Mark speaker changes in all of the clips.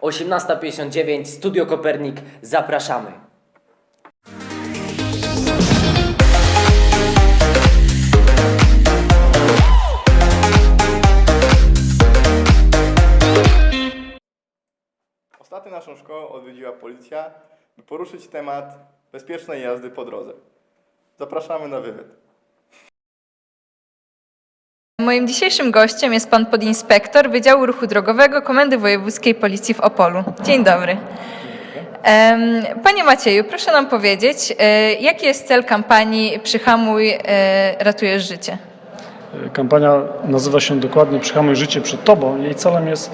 Speaker 1: 18.59, Studio Kopernik, zapraszamy.
Speaker 2: Ostatnio naszą szkołę odwiedziła policja, by poruszyć temat bezpiecznej jazdy po drodze. Zapraszamy na wywiad.
Speaker 3: Moim dzisiejszym gościem jest pan podinspektor Wydziału Ruchu Drogowego Komendy Wojewódzkiej Policji w Opolu. Dzień dobry. Panie Macieju, proszę nam powiedzieć, e, jaki jest cel kampanii Przyhamuj, e, ratujesz życie?
Speaker 4: Kampania nazywa się dokładnie Przyhamuj życie przed Tobą. Jej celem jest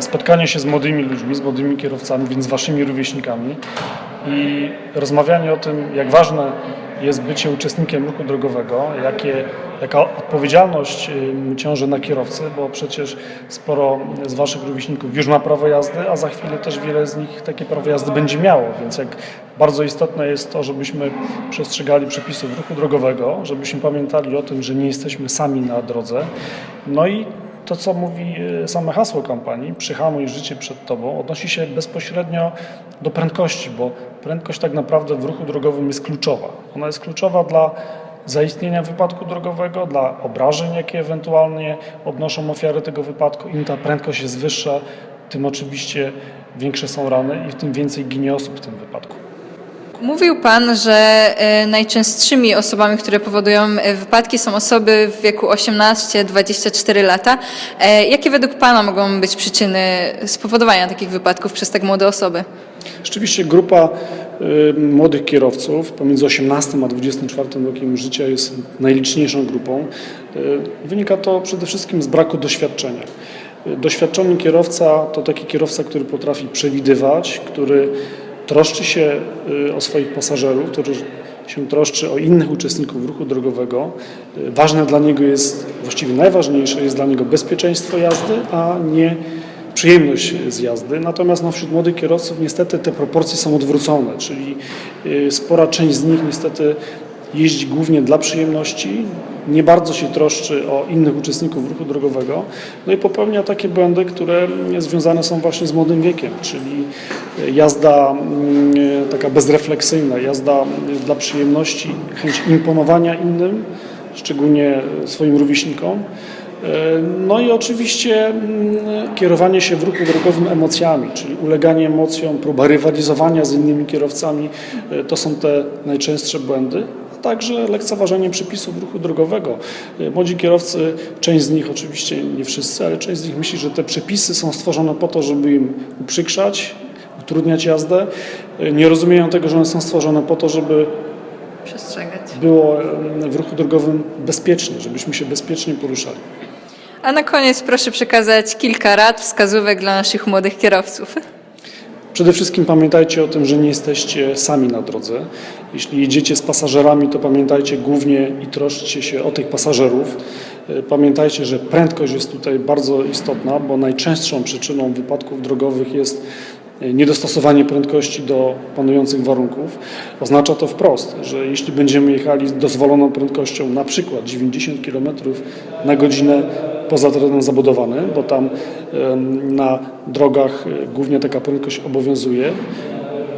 Speaker 4: spotkanie się z młodymi ludźmi, z młodymi kierowcami, więc z Waszymi rówieśnikami i rozmawianie o tym, jak ważne jest bycie uczestnikiem ruchu drogowego, jakie, jaka odpowiedzialność ciąży na kierowcy, bo przecież sporo z Waszych rówieśników już ma prawo jazdy, a za chwilę też wiele z nich takie prawo jazdy będzie miało, więc jak bardzo istotne jest to, żebyśmy przestrzegali przepisów ruchu drogowego, żebyśmy pamiętali o tym, że nie jesteśmy sami na drodze. No i to, co mówi e, same hasło kampanii, przyhamuj życie przed Tobą, odnosi się bezpośrednio do prędkości, bo prędkość tak naprawdę w ruchu drogowym jest kluczowa. Ona jest kluczowa dla zaistnienia wypadku drogowego, dla obrażeń, jakie ewentualnie odnoszą ofiary tego wypadku. Im ta prędkość jest wyższa, tym oczywiście większe są rany i tym więcej ginie osób w tym wypadku.
Speaker 3: Mówił pan, że e, najczęstszymi osobami, które powodują e, wypadki są osoby w wieku 18-24 lata. E, Jakie według pana mogą być przyczyny spowodowania takich wypadków przez tak młode osoby?
Speaker 4: Rzeczywiście grupa y, młodych kierowców pomiędzy 18 a 24 rokiem życia jest najliczniejszą grupą. Y, Wynika to przede wszystkim z braku doświadczenia. Y, Doświadczony kierowca to taki kierowca, który potrafi przewidywać, który troszczy się y, o swoich pasażerów, który się troszczy o innych uczestników ruchu drogowego. Y, Ważne dla niego jest, właściwie najważniejsze jest dla niego bezpieczeństwo jazdy, a nie przyjemność z jazdy. Natomiast no, wśród młodych kierowców niestety te proporcje są odwrócone, czyli y, spora część z nich niestety jeździ głównie dla przyjemności, nie bardzo się troszczy o innych uczestników ruchu drogowego, no i popełnia takie błędy, które związane są właśnie z młodym wiekiem, czyli jazda mm, taka bezrefleksyjna, jazda dla przyjemności, chęć imponowania innym, szczególnie swoim rówieśnikom. No i oczywiście mm, kierowanie się w ruchu drogowym emocjami, czyli uleganie emocjom, próba rywalizowania z innymi kierowcami, e, to są te najczęstsze błędy. A także lekceważenie przepisów ruchu drogowego. E, Młodzi kierowcy, część z nich oczywiście, nie wszyscy, ale część z nich myśli, że te przepisy są stworzone po to, żeby im uprzykrzać, utrudniać jazdę. E, Nie rozumieją tego, że one są stworzone po to, żeby
Speaker 3: Przestrzegać.
Speaker 4: było w ruchu drogowym bezpiecznie, żebyśmy się bezpiecznie poruszali.
Speaker 3: A na koniec proszę przekazać kilka rad, wskazówek dla naszych młodych kierowców.
Speaker 4: Przede wszystkim pamiętajcie o tym, że nie jesteście sami na drodze. Jeśli jedziecie z pasażerami, to pamiętajcie głównie i troszczcie się o tych pasażerów. E, Pamiętajcie, że prędkość jest tutaj bardzo istotna, bo najczęstszą przyczyną wypadków drogowych jest e, niedostosowanie prędkości do panujących warunków. Oznacza to wprost, że jeśli będziemy jechali z dozwoloną prędkością na przykład 90 km na godzinę poza terenem zabudowanym, bo tam na drogach e, głównie taka prędkość obowiązuje,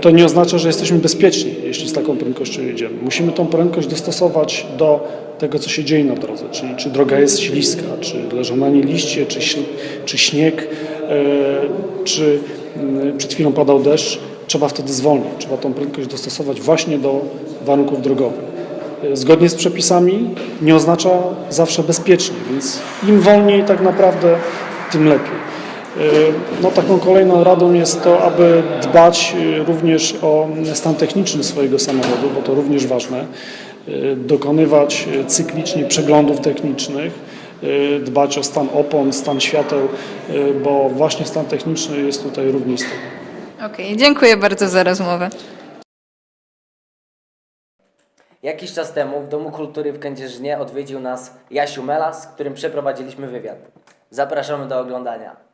Speaker 4: to nie oznacza, że jesteśmy bezpieczni, jeśli z taką prędkością jedziemy. Musimy tą prędkość dostosować do tego, co się dzieje na drodze, czyli czy droga jest śliska, czy leżą na niej liście, czy, czy śnieg, e, czy mm, przed chwilą padał deszcz. Trzeba wtedy zwolnić, trzeba tą prędkość dostosować właśnie do warunków drogowych. E, Zgodnie z przepisami nie oznacza zawsze bezpiecznie, więc im wolniej tak naprawdę, tym lepiej. No, taką kolejną radą jest to, aby dbać y, również o stan techniczny swojego samochodu, bo to również ważne. Y, Dokonywać y, cyklicznie przeglądów technicznych, dbać o stan opon, stan świateł, bo właśnie stan techniczny jest tutaj równie istotny.
Speaker 3: Okej, dziękuję bardzo za rozmowę.
Speaker 1: Jakiś czas temu w Domu Kultury w Kędzierzynie odwiedził nas Jasiu Mela, z którym przeprowadziliśmy wywiad. Zapraszamy do oglądania.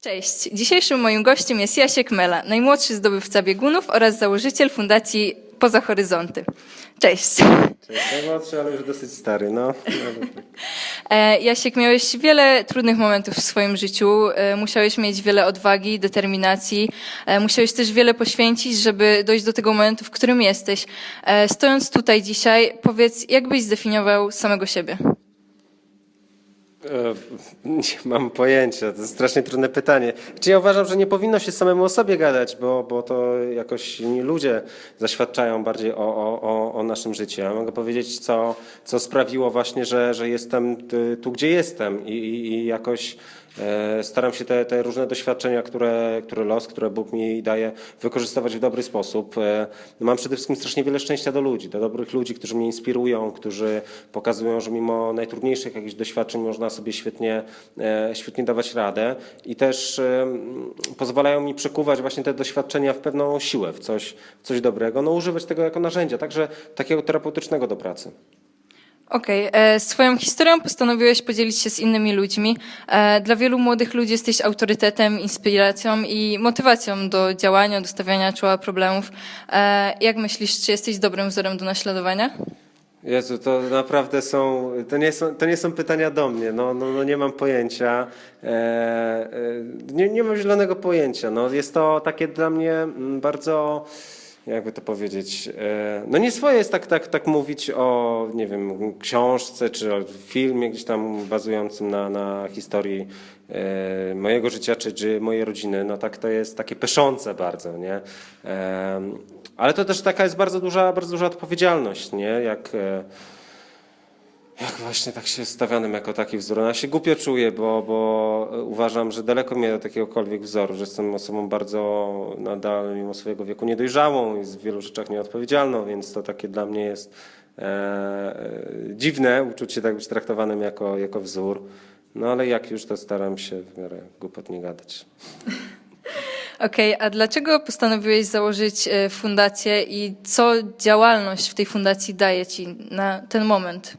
Speaker 3: Cześć. Dzisiejszym moim gościem jest Jasiek Mela, najmłodszy zdobywca biegunów oraz założyciel Fundacji poza horyzonty. Cześć.
Speaker 5: Cześć, najmłodszy, ale już dosyć stary, no.
Speaker 3: E, Jasiek, miałeś wiele trudnych momentów w swoim życiu. E, Musiałeś mieć wiele odwagi, determinacji. E, Musiałeś też wiele poświęcić, żeby dojść do tego momentu, w którym jesteś. Stojąc tutaj dzisiaj, powiedz, jak byś zdefiniował samego siebie?
Speaker 5: E, Nie mam pojęcia, to jest strasznie trudne pytanie. Czy ja uważam, że nie powinno się samemu o sobie gadać, bo, bo to jakoś inni ludzie zaświadczają bardziej o, o, o, o naszym życiu. Ja mogę powiedzieć, co, co sprawiło właśnie, że, że jestem y, tu, gdzie jestem i, i, i jakoś staram się te, te różne doświadczenia, które, które los, które Bóg mi daje, wykorzystywać w dobry sposób. E, Mam przede wszystkim strasznie wiele szczęścia do ludzi, do dobrych ludzi, którzy mnie inspirują, którzy pokazują, że mimo najtrudniejszych jakichś doświadczeń można sobie świetnie, e, świetnie dawać radę i też e, pozwalają mi przekuwać właśnie te doświadczenia w pewną siłę, w coś, coś dobrego, no używać tego jako narzędzia, także takiego terapeutycznego do pracy.
Speaker 3: Okej, e, swoją historią postanowiłeś podzielić się z innymi ludźmi. E, Dla wielu młodych ludzi jesteś autorytetem, inspiracją i motywacją do działania, do stawiania czoła problemów. E, Jak myślisz, czy jesteś dobrym wzorem do naśladowania?
Speaker 5: Jezu, to naprawdę są, to nie są, to nie są pytania do mnie, no, no, no nie mam pojęcia, e, nie, nie mam zielonego pojęcia, no jest to takie dla mnie mm, bardzo, jakby to powiedzieć, e, no nie swoje jest tak, tak, tak mówić o, nie wiem, książce czy o filmie gdzieś tam bazującym na, na historii e, mojego życia czy, czy mojej rodziny, no tak to jest takie peszące bardzo, nie? E, ale to też taka jest bardzo duża, bardzo duża odpowiedzialność, nie? Jak, jak właśnie tak się stawianym jako taki wzór. No, Ja się głupio czuję, bo, bo uważam, że daleko mnie od jakiegokolwiek wzoru, że jestem osobą bardzo nadal mimo swojego wieku niedojrzałą i w wielu rzeczach nieodpowiedzialną, więc to takie dla mnie jest e, e, dziwne uczuć się tak być traktowanym jako, jako wzór. No ale jak już to staram się w miarę głupot nie gadać.
Speaker 3: Okej, a dlaczego postanowiłeś założyć e, fundację i co działalność w tej fundacji daje ci na ten moment?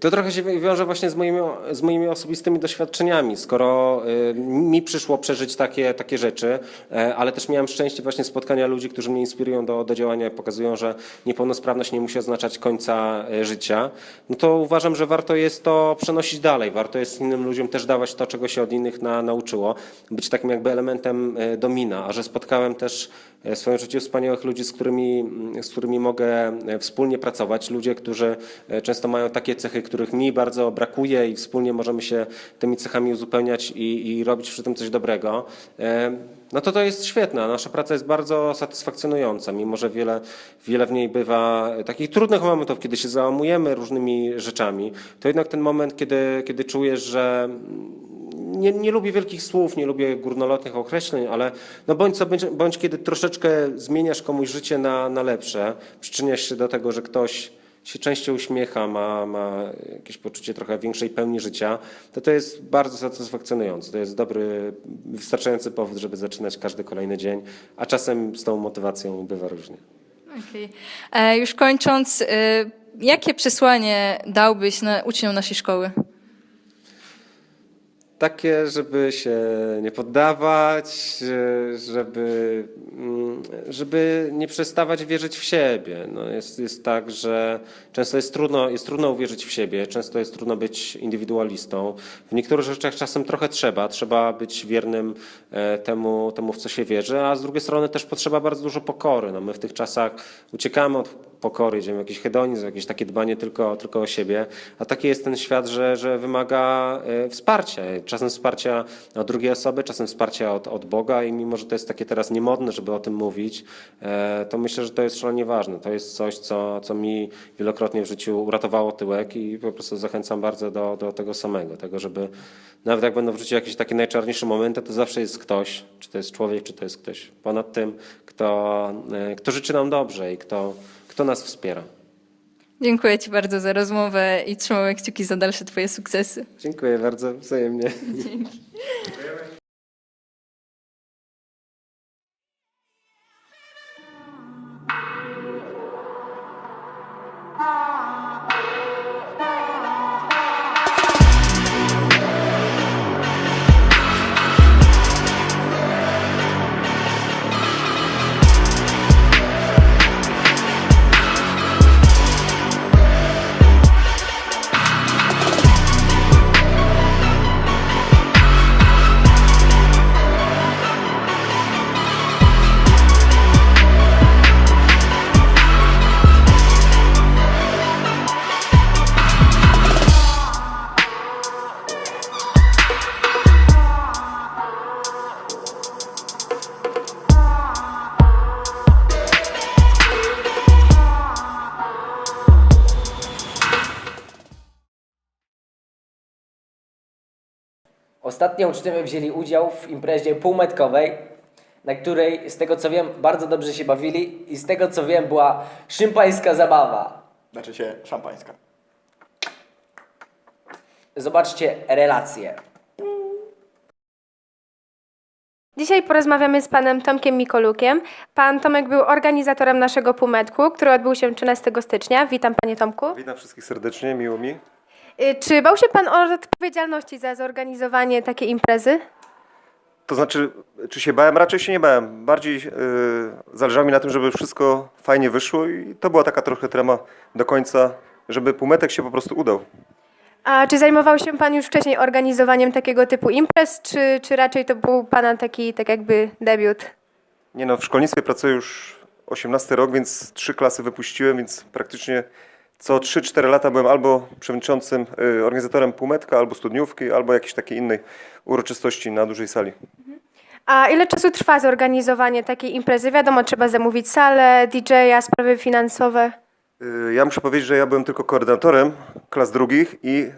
Speaker 5: To trochę się wi- wiąże właśnie z moimi, z moimi osobistymi doświadczeniami. Skoro y, mi przyszło przeżyć takie, takie rzeczy, e, ale też miałem szczęście właśnie spotkania ludzi, którzy mnie inspirują do, do działania pokazują, że niepełnosprawność nie musi oznaczać końca e, życia, no to uważam, że warto jest to przenosić dalej. Warto jest innym ludziom też dawać to, czego się od innych na, nauczyło. Być takim jakby elementem e, domina. A że spotkałem też w swoim życiu wspaniałych ludzi, z którymi, z którymi mogę e, wspólnie pracować. Ludzie, którzy e, często mają takie cechy, których mi bardzo brakuje i wspólnie możemy się tymi cechami uzupełniać i, i robić przy tym coś dobrego. E, No to to jest świetne. Nasza praca jest bardzo satysfakcjonująca, mimo że wiele, wiele w niej bywa takich trudnych momentów, kiedy się załamujemy różnymi rzeczami. To jednak ten moment, kiedy, kiedy czujesz, że nie, nie lubię wielkich słów, nie lubię górnolotnych określeń, ale no bądź, co, bądź, bądź kiedy troszeczkę zmieniasz komuś życie na, na lepsze, przyczyniasz się do tego, że ktoś się częściej uśmiecha, ma, ma jakieś poczucie trochę większej pełni życia, to to jest bardzo satysfakcjonujące. To jest dobry, wystarczający powód, żeby zaczynać każdy kolejny dzień, a czasem z tą motywacją bywa różnie.
Speaker 3: Okej. E, Już kończąc, e, jakie przesłanie dałbyś na, uczniom naszej szkoły?
Speaker 5: Takie, żeby się nie poddawać, żeby, żeby nie przestawać wierzyć w siebie. No jest, jest tak, że często jest trudno, jest trudno uwierzyć w siebie, często jest trudno być indywidualistą. W niektórych rzeczach czasem trochę trzeba, trzeba być wiernym e, temu, temu w co się wierzy, a z drugiej strony też potrzeba bardzo dużo pokory. No my w tych czasach uciekamy od pokory, idziemy w jakiś hedonizm, jakieś takie dbanie tylko, tylko o siebie, a taki jest ten świat, że, że wymaga e, wsparcia. Czasem wsparcia od drugiej osoby, czasem wsparcia od, od Boga i mimo, że to jest takie teraz niemodne, żeby o tym mówić, e, to myślę, że to jest szalenie ważne. To jest coś, co, co mi wielokrotnie w życiu uratowało tyłek i po prostu zachęcam bardzo do, do tego samego, tego, żeby nawet jak będą w życiu jakieś takie najczarniejsze momenty, to zawsze jest ktoś, czy to jest człowiek, czy to jest ktoś ponad tym, kto, e, kto życzy nam dobrze i kto, kto nas wspiera.
Speaker 3: Dziękuję Ci bardzo za rozmowę i trzymamy kciuki za dalsze Twoje sukcesy.
Speaker 5: Dziękuję bardzo, wzajemnie. Dzięki.
Speaker 1: Ostatnio uczniowie wzięli udział w imprezie półmetkowej, na której, z tego co wiem, bardzo dobrze się bawili i z tego co wiem, była szympańska zabawa.
Speaker 2: Znaczy się szampańska.
Speaker 1: Zobaczcie relacje.
Speaker 6: Dzisiaj porozmawiamy z panem Tomkiem Mikolukiem. Pan Tomek był organizatorem naszego półmetku, który odbył się 13 stycznia. Witam panie Tomku.
Speaker 7: Witam wszystkich serdecznie, miło mi.
Speaker 6: Y, Czy bał się pan o odpowiedzialności za zorganizowanie takiej imprezy?
Speaker 7: To znaczy, czy się bałem? Raczej się nie bałem. Bardziej yy, zależało mi na tym, żeby wszystko fajnie wyszło i to była taka trochę trema do końca, żeby półmetek się po prostu udał.
Speaker 6: A czy zajmował się pan już wcześniej organizowaniem takiego typu imprez, czy, czy raczej to był pana taki, tak jakby debiut?
Speaker 7: Nie no, w szkolnictwie pracuję już 18 rok, więc trzy klasy wypuściłem, więc praktycznie co 3-4 lata byłem albo przewodniczącym, yy, organizatorem półmetka, albo studniówki, albo jakiejś takiej innej uroczystości na dużej sali.
Speaker 6: A ile czasu trwa zorganizowanie takiej imprezy? Wiadomo, trzeba zamówić salę, DJ-a, sprawy finansowe.
Speaker 7: Y, Ja muszę powiedzieć, że ja byłem tylko koordynatorem klas drugich i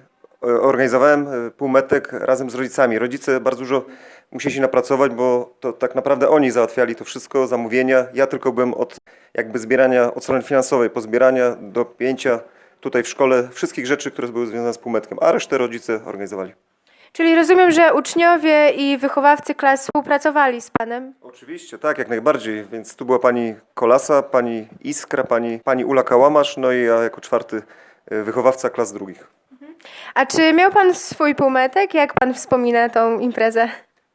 Speaker 7: y, organizowałem y, półmetek razem z rodzicami. Rodzice bardzo dużo musieli się napracować, bo to tak naprawdę oni załatwiali to wszystko, zamówienia. Ja tylko byłem od jakby zbierania, od strony finansowej, pozbierania do pięcia tutaj w szkole wszystkich rzeczy, które były związane z półmetkiem, a resztę rodzice organizowali.
Speaker 6: Czyli rozumiem, że uczniowie i wychowawcy klas współpracowali z panem.
Speaker 7: Oczywiście, tak, jak najbardziej. Więc tu była pani Kolasa, pani Iskra, pani, pani Ula Kałamasz, no i ja jako czwarty y, wychowawca klas drugich.
Speaker 6: A czy miał pan swój półmetek? Jak pan wspomina tą imprezę?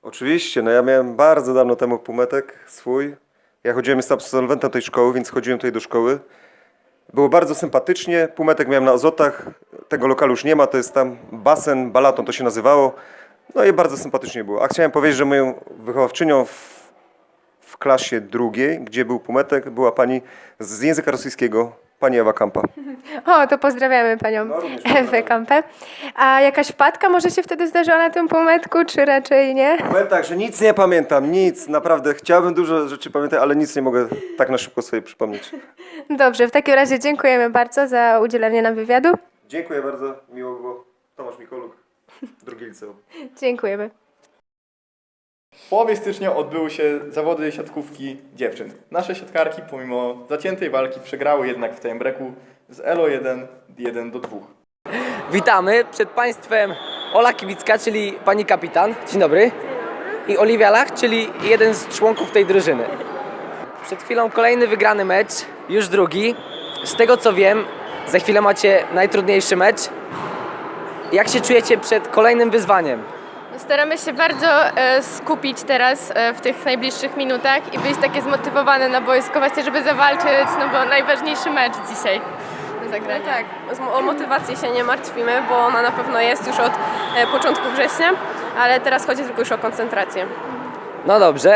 Speaker 7: Oczywiście, no ja miałem bardzo dawno temu półmetek swój. Ja chodziłem, jestem absolwentem tej szkoły, więc chodziłem tutaj do szkoły. Było bardzo sympatycznie. Półmetek miałem na Ozotach. Tego lokalu już nie ma, to jest tam basen, balaton to się nazywało. No i bardzo sympatycznie było. A chciałem powiedzieć, że moją wychowawczynią w, w klasie drugiej, gdzie był półmetek, była pani z języka rosyjskiego, pani Ewa Kampa.
Speaker 6: O, to pozdrawiamy panią
Speaker 7: No,
Speaker 6: Ewę. Kampę. A jakaś wpadka może się wtedy zdarzyła na tym półmetku, czy raczej nie?
Speaker 7: Powiem tak, że nic nie pamiętam, nic, naprawdę. Chciałbym dużo rzeczy pamiętać, ale nic nie mogę tak na szybko sobie przypomnieć.
Speaker 6: Dobrze, w takim razie dziękujemy bardzo za udzielenie nam wywiadu.
Speaker 7: Dziękuję bardzo, miło było. Tomasz Mikoluk, drugi liceum.
Speaker 6: Dziękujemy.
Speaker 2: W połowie stycznia odbyły się zawody siatkówki dziewczyn. Nasze siatkarki pomimo zaciętej walki przegrały jednak w timebreaku z Elo 1 1 do 2.
Speaker 1: Witamy przed Państwem Ola Kibicka, czyli pani kapitan. Dzień dobry. I Oliwia Lach, czyli jeden z członków tej drużyny. Przed chwilą kolejny wygrany mecz, już drugi. Z tego co wiem, za chwilę macie najtrudniejszy mecz. Jak się czujecie przed kolejnym wyzwaniem?
Speaker 8: Staramy się bardzo e, skupić teraz e, w tych najbliższych minutach i być takie zmotywowane na boisko właśnie, żeby zawalczyć, no bo najważniejszy mecz dzisiaj do zagrania.
Speaker 9: Tak, o motywację się nie martwimy, bo ona na pewno jest już od e, początku września, ale teraz chodzi tylko już o koncentrację.
Speaker 1: No dobrze.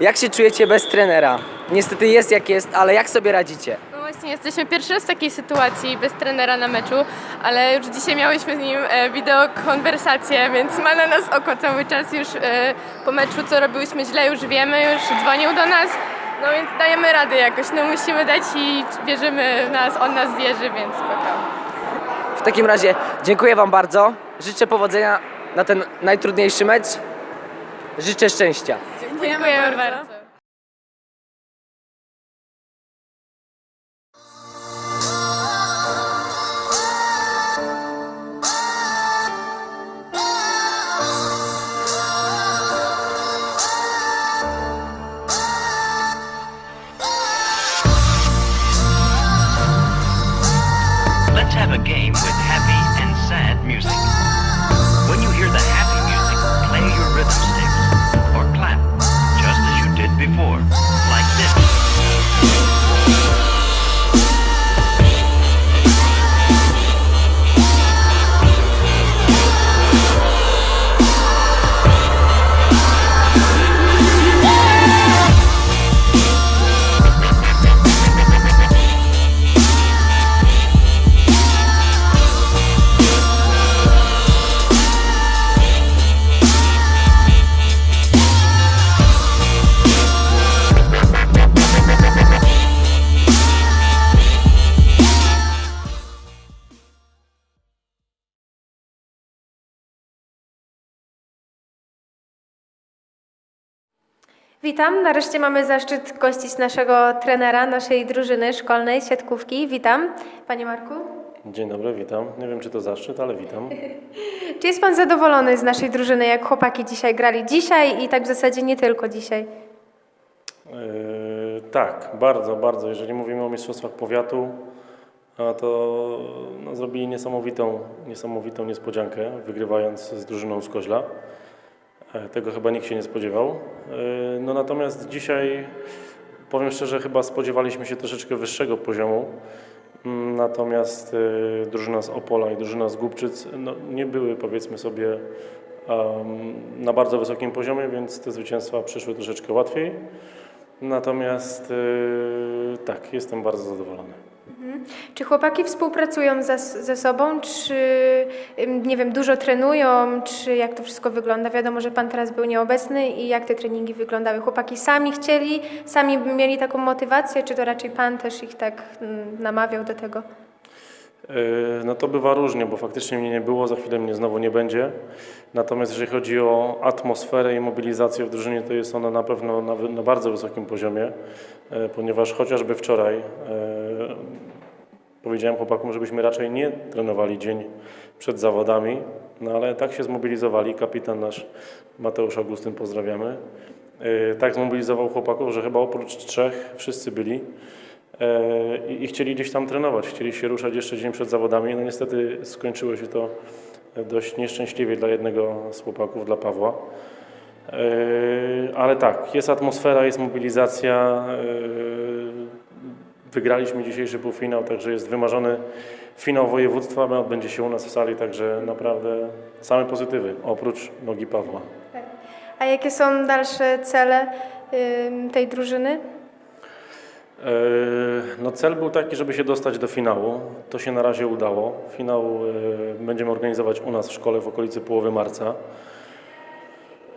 Speaker 1: Jak się czujecie bez trenera? Niestety jest jak jest, ale jak sobie radzicie?
Speaker 8: No właśnie, jesteśmy pierwszy raz w takiej sytuacji bez trenera na meczu, ale już dzisiaj miałyśmy z nim e, wideokonwersację, więc ma na nas oko cały czas już e, po meczu, co robiłyśmy źle, już wiemy, już dzwonił do nas, no więc dajemy radę jakoś, no musimy dać i wierzymy w nas, on nas wierzy, więc spoko.
Speaker 1: W takim razie dziękuję Wam bardzo. Życzę powodzenia na ten najtrudniejszy mecz. Życzę szczęścia.
Speaker 8: Dziękujemy bardzo.
Speaker 10: Let's have a game with happy and sad music.
Speaker 6: Witam, nareszcie mamy zaszczyt gościć naszego trenera, naszej drużyny szkolnej, siatkówki. Witam, Panie Marku.
Speaker 11: Dzień dobry, witam. Nie wiem, czy to zaszczyt, ale witam.
Speaker 6: Czy jest Pan zadowolony z naszej drużyny, jak chłopaki dzisiaj grali? Dzisiaj i tak w zasadzie nie tylko dzisiaj.
Speaker 11: Yy, tak, bardzo, bardzo. Jeżeli mówimy o mistrzostwach powiatu, to no, zrobili niesamowitą, niesamowitą niespodziankę, wygrywając z drużyną z Koźla. E, Tego chyba nikt się nie spodziewał. Yy, No natomiast dzisiaj, powiem szczerze, chyba spodziewaliśmy się troszeczkę wyższego poziomu. Mm, Natomiast y, drużyna z Opola i drużyna z Głubczyc no, nie były, powiedzmy sobie, na bardzo wysokim poziomie, więc te zwycięstwa przyszły troszeczkę łatwiej. Natomiast tak, jestem bardzo zadowolony.
Speaker 6: Czy chłopaki współpracują ze, ze sobą, czy nie wiem, dużo trenują, czy jak to wszystko wygląda? Wiadomo, że Pan teraz był nieobecny i jak te treningi wyglądały? Chłopaki sami chcieli, sami mieli taką motywację, czy to raczej Pan też ich tak mm, namawiał do tego?
Speaker 11: Y, No to bywa różnie, bo faktycznie mnie nie było, za chwilę mnie znowu nie będzie. Natomiast jeżeli chodzi o atmosferę i mobilizację w drużynie, to jest ona na pewno na, na bardzo wysokim poziomie, e, ponieważ chociażby wczoraj e, powiedziałem chłopakom, żebyśmy raczej nie trenowali dzień przed zawodami, no ale tak się zmobilizowali, kapitan nasz Mateusz Augustyn, pozdrawiamy, e, tak zmobilizował chłopaków, że chyba oprócz trzech wszyscy byli. E, i, chcieli gdzieś tam trenować, chcieli się ruszać jeszcze dzień przed zawodami. No niestety skończyło się to dość nieszczęśliwie dla jednego z chłopaków, dla Pawła. E, Ale tak, jest atmosfera, jest mobilizacja. Wygraliśmy dzisiejszy półfinał, także jest wymarzony finał województwa, odbędzie się u nas w sali, także naprawdę same pozytywy, oprócz nogi Pawła.
Speaker 6: A jakie są dalsze cele tej drużyny?
Speaker 11: E, No cel był taki, żeby się dostać do finału. To się na razie udało. Finał e, będziemy organizować u nas w szkole w okolicy połowy marca.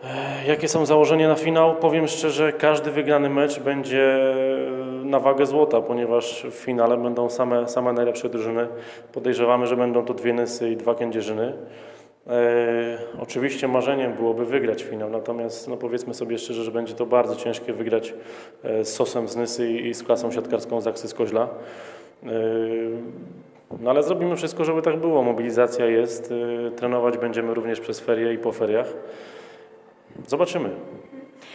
Speaker 11: E, Jakie są założenia na finał? Powiem szczerze, każdy wygrany mecz będzie na wagę złota, ponieważ w finale będą same, same najlepsze drużyny. Podejrzewamy, że będą to dwie Nysy i dwa Kędzierzyny. E, oczywiście marzeniem byłoby wygrać finał, natomiast no powiedzmy sobie szczerze, że będzie to bardzo ciężkie wygrać e, z Sosem z Nysy i, z klasą siatkarską z Aksy z Koźla. E, no ale zrobimy wszystko, żeby tak było. Mobilizacja jest, e, trenować będziemy również przez ferie i po feriach. Zobaczymy.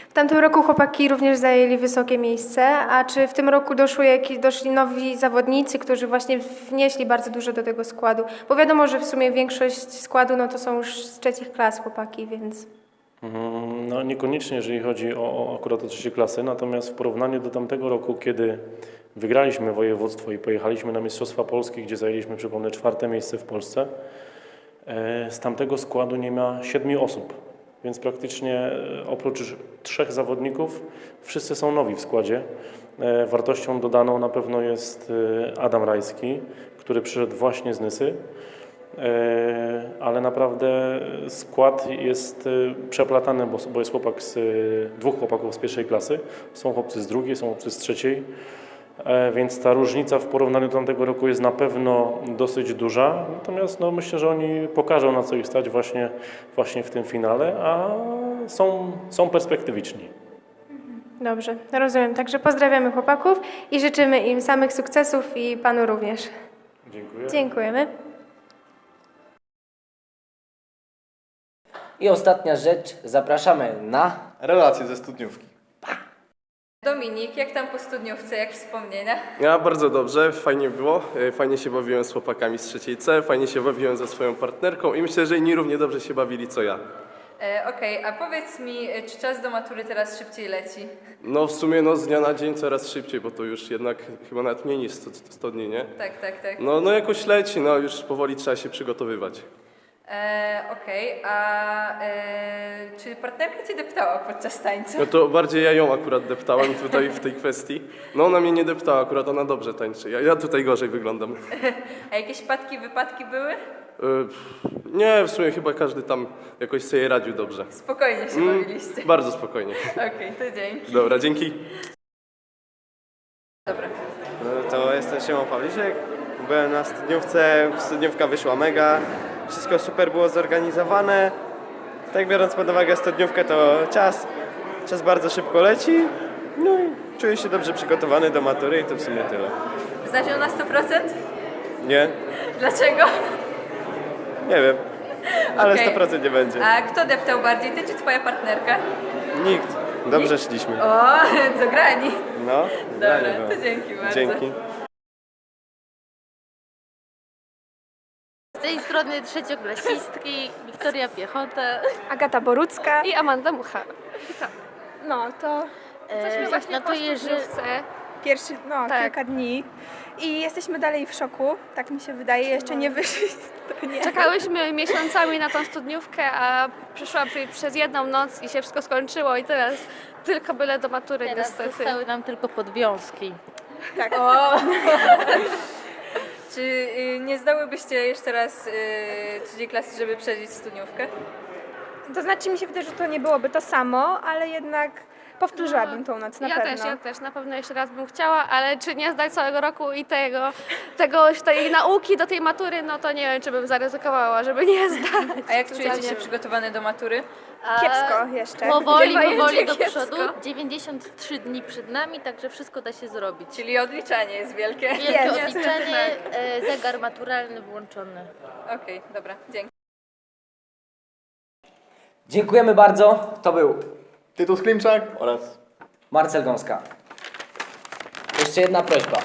Speaker 6: W tamtym roku chłopaki również zajęli wysokie miejsce, a czy w tym roku doszły doszli nowi zawodnicy, którzy właśnie wnieśli bardzo dużo do tego składu? Bo wiadomo, że w sumie większość składu no to są już z trzecich klas chłopaki, więc...
Speaker 11: Mm, No niekoniecznie, jeżeli chodzi o, o akurat o trzecie klasy, natomiast w porównaniu do tamtego roku, kiedy wygraliśmy województwo i pojechaliśmy na Mistrzostwa Polski, gdzie zajęliśmy, przypomnę, czwarte miejsce w Polsce, e, z tamtego składu nie ma siedmiu osób, więc praktycznie e, oprócz trzech zawodników wszyscy są nowi w składzie. E, Wartością dodaną na pewno jest e, Adam Rajski, który przyszedł właśnie z Nysy. Ale naprawdę skład jest przeplatany, bo, jest chłopak z, dwóch chłopaków z pierwszej klasy, są chłopcy z drugiej, są chłopcy z trzeciej, więc ta różnica w porównaniu do tamtego roku jest na pewno dosyć duża, natomiast no, myślę, że oni pokażą na co ich stać właśnie, właśnie w tym finale, a są, są perspektywiczni.
Speaker 6: Dobrze, rozumiem. Także pozdrawiamy chłopaków i życzymy im samych sukcesów i Panu również.
Speaker 11: Dziękuję.
Speaker 6: Dziękujemy.
Speaker 1: I ostatnia rzecz, zapraszamy na
Speaker 2: Relacje ze studniówki.
Speaker 3: Dominik, jak tam po studniówce, jak wspomnienia?
Speaker 12: Ja bardzo dobrze, fajnie było. E, Fajnie się bawiłem z chłopakami z trzeciej C, fajnie się bawiłem ze swoją partnerką i myślę, że inni równie dobrze się bawili co ja.
Speaker 3: E, Okej, a powiedz mi, e, czy czas do matury teraz szybciej leci?
Speaker 12: No w sumie no, z dnia na dzień coraz szybciej, bo to już jednak chyba nawet mniej niż 100, 100 dni, nie?
Speaker 3: Tak, tak, tak.
Speaker 12: No, no jakoś leci, no już powoli trzeba się przygotowywać.
Speaker 3: E, Okej, a e, czy partnerka Cię deptała podczas tańca?
Speaker 12: No to bardziej ja ją akurat deptałem tutaj w tej kwestii. No ona mnie nie deptała, akurat ona dobrze tańczy. Ja, ja tutaj gorzej wyglądam.
Speaker 3: A jakieś wpadki, wypadki były?
Speaker 12: E, nie, w sumie chyba każdy tam jakoś sobie radził dobrze.
Speaker 3: Spokojnie się
Speaker 12: Mm,
Speaker 3: bawiliście.
Speaker 12: bardzo spokojnie.
Speaker 3: Okej, to dzięki.
Speaker 12: Dobra, dzięki.
Speaker 3: Dobra.
Speaker 13: No to jestem Szymon Pawliszek. Byłem na studniówce, studniówka wyszła mega. Wszystko super było zorganizowane. Tak biorąc pod uwagę studniówkę to czas. czas bardzo szybko leci, no i czuję się dobrze przygotowany do matury i to w sumie tyle.
Speaker 3: Ją na 100%?
Speaker 13: Nie?
Speaker 3: Dlaczego?
Speaker 13: Nie wiem, ale
Speaker 3: Okej.
Speaker 13: 100% nie będzie.
Speaker 3: A kto deptał bardziej, ty czy twoja partnerka?
Speaker 13: Nikt. Dobrze szliśmy.
Speaker 3: O, dograni.
Speaker 13: No,
Speaker 3: Dobra,
Speaker 13: zdanie było.
Speaker 3: to dzięki bardzo.
Speaker 13: Dzięki.
Speaker 14: Tej strony trzecioklasistki, Wiktoria Piechota
Speaker 15: Agata Borucka.
Speaker 14: i Amanda Mucha.
Speaker 15: No, to
Speaker 14: Jesteśmy właśnie no to jeżeli...
Speaker 15: pierwszy, no,
Speaker 14: Tak.
Speaker 15: kilka dni. I jesteśmy dalej w szoku, tak mi się wydaje, jeszcze nie wyszli. To nie.
Speaker 14: Czekałyśmy miesiącami na tą studniówkę, a przyszła przy- przez jedną noc i się wszystko skończyło i teraz tylko byle do matury niestety.
Speaker 9: zostały nam tylko podwiązki.
Speaker 15: Tak.
Speaker 3: Czy y, nie zdałybyście jeszcze raz y, trzeciej klasy, żeby przeżyć studniówkę?
Speaker 15: To znaczy mi się wydaje, że to nie byłoby to samo, ale jednak powtórzyłabym tą noc na
Speaker 14: ja
Speaker 15: pewno.
Speaker 14: też, ja też, na pewno jeszcze raz bym chciała, ale czy nie zdać całego roku i tego, tego tej nauki do tej matury, no to nie wiem, czy bym zaryzykowała, żeby nie zdać.
Speaker 3: A jak czujecie się przygotowane do matury?
Speaker 15: Kiepsko jeszcze.
Speaker 9: Powoli,
Speaker 3: Chyba
Speaker 9: powoli do
Speaker 3: kiepsko.
Speaker 9: przodu. 93 dni przed nami, także wszystko da się zrobić.
Speaker 3: Czyli odliczanie jest wielkie.
Speaker 9: Wielkie
Speaker 15: Jest.
Speaker 9: odliczenie, e, zegar maturalny włączony.
Speaker 3: Okej, dobra, dzięki.
Speaker 1: Dziękujemy bardzo. To był
Speaker 2: Tytus Klimczak oraz
Speaker 1: Marcel Gąska. Jeszcze jedna prośba.